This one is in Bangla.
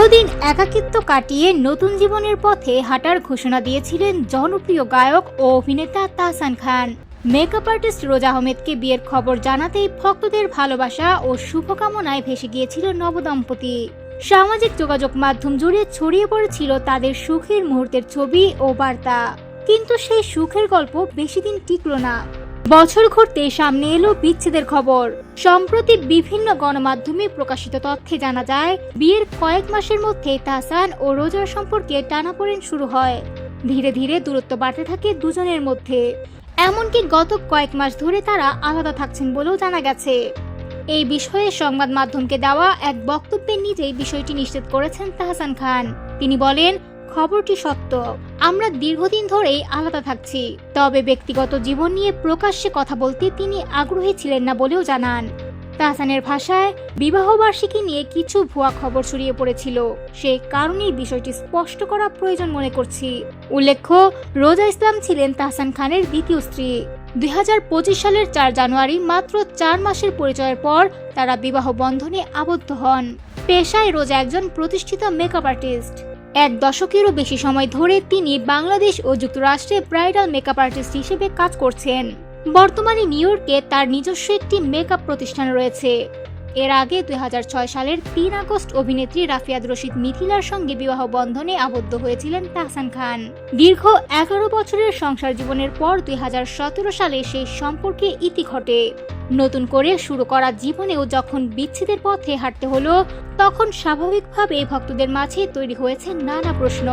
দীর্ঘদিন একাকিত্ব কাটিয়ে নতুন জীবনের পথে হাঁটার ঘোষণা দিয়েছিলেন জনপ্রিয় গায়ক ও অভিনেতা তাহসান খান। মেকআপ আর্টিস্ট রোজা আহমেদকে বিয়ের খবর জানাতেই ভক্তদের ভালোবাসা ও শুভকামনায় ভেসে গিয়েছিল নবদম্পতি। সামাজিক যোগাযোগ মাধ্যম জুড়ে ছড়িয়ে পড়েছিল তাদের সুখের মুহূর্তের ছবি ও বার্তা। কিন্তু সেই সুখের গল্প বেশি দিন টিকল না। বছর ঘুরতে সামনে এলো বিচ্ছেদের খবর। সম্প্রতি বিভিন্ন গণমাধ্যমে প্রকাশিত তথ্যে জানা যায়, বিয়ের কয়েক মাসের মধ্যে তাহসান ও রোজার সম্পর্কে টানাপোড়েন শুরু হয়। ধীরে ধীরে দূরত্ব বাড়তে থাকে দুজনের মধ্যে। এমনকি গত কয়েক মাস ধরে তারা আলাদা থাকছেন বলেও জানা গেছে। এই বিষয়ে সংবাদ মাধ্যমকে দেওয়া এক বক্তব্যে নিজেই বিষয়টি নিশ্চিত করেছেন তাহসান খান। তিনি বলেন, খবরটি সত্য। আমরা দীর্ঘদিন ধরেই আলাদা থাকছি। তবে ব্যক্তিগত জীবন নিয়ে প্রকাশ্যে কথা বলতে তিনি আগ্রহী ছিলেন না বলেও জানান। তাহসানের ভাষায় বিবাহবার্ষিকী নিয়ে কিছু ভুয়া খবর ছড়িয়ে পড়েছিল। সেই কারণেই বিষয়টি স্পষ্ট করা প্রয়োজন মনে করছি। উল্লেখ্য, রোজা ইসলাম ছিলেন তাহসান খানের দ্বিতীয় স্ত্রী। দুই হাজার পঁচিশ সালের চার জানুয়ারি মাত্র চার মাসের পরিচয়ের পর তারা বিবাহ বন্ধনে আবদ্ধ হন। পেশায় রোজা একজন প্রতিষ্ঠিত মেকআপ আর্টিস্ট এক দশকেরও বেশি সময় ধরে তিনি বাংলাদেশ ও যুক্তরাষ্ট্রে ব্রাইডাল মেকআপ আর্টিস্ট হিসেবে কাজ করছেন। বর্তমানে নিউ ইয়র্কে তার নিজস্ব একটি মেকআপ প্রতিষ্ঠান রয়েছে। এর আগে দুই হাজার ছয় সালের তিন আগস্ট অভিনেত্রী রাফিয়াদ রশিদ মিথিলার সঙ্গে বিবাহ বন্ধনে আবদ্ধ হয়েছিলেন তাহসান খান। দীর্ঘ এগারো বছরের সংসার জীবনের পর দুই হাজার সতেরো সালে সেই সম্পর্কে ইতি ঘটে। নতুন করে শুরু করা জীবনেও যখন বিচ্ছেদের পথে হাঁটতে হলো, তখন স্বাভাবিকভাবে ভক্তদের মাঝে তৈরি হয়েছে নানা প্রশ্ন।